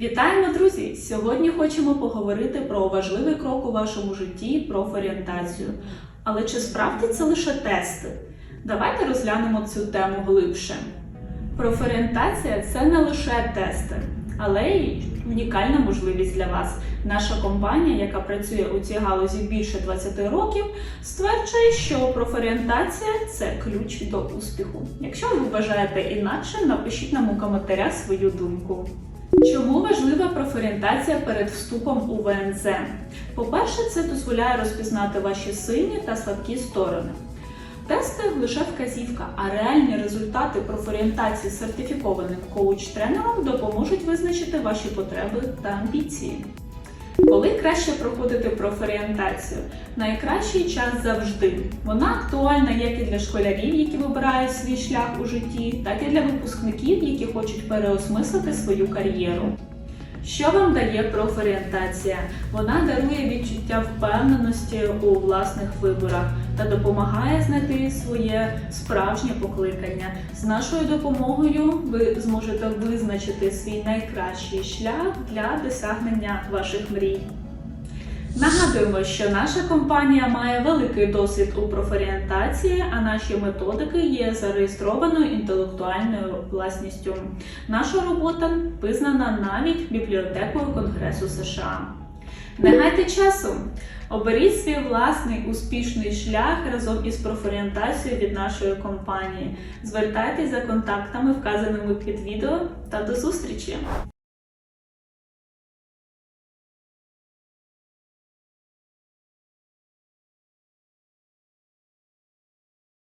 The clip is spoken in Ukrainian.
Вітаємо, друзі! Сьогодні хочемо поговорити про важливий крок у вашому житті профорієнтацію. Але чи справді це лише тести? Давайте розглянемо цю тему глибше. Профорієнтація це не лише тести, але й унікальна можливість для вас. Наша компанія, яка працює у цій галузі більше 20 років, стверджує, що профорієнтація це ключ до успіху. Якщо ви вважаєте інакше, напишіть нам у коментарях свою думку. Чому важлива профорієнтація перед вступом у ВНЗ? По-перше, це дозволяє розпізнати ваші сильні та слабкі сторони. Тести лише вказівка, а реальні результати профорієнтації з сертифікованим коуч-тренером допоможуть визначити ваші потреби та амбіції. Коли краще проходити профорієнтацію? Найкращий час завжди. Вона актуальна як і для школярів, які вибирають свій шлях у житті, так і для випускників, які хочуть переосмислити свою кар'єру. Що вам дає профорієнтація? Вона дарує відчуття впевненості у власних виборах та допомагає знайти своє справжнє покликання. З нашою допомогою ви зможете визначити свій найкращий шлях для досягнення ваших мрій. Нагадуємо, що наша компанія має великий досвід у профорієнтації, а наші методики є зареєстрованою інтелектуальною власністю. Наша робота визнана навіть бібліотекою Конгресу США. Не гайте часу! Оберіть свій власний успішний шлях разом із профорієнтацією від нашої компанії. Звертайтесь за контактами, вказаними під відео, та до зустрічі!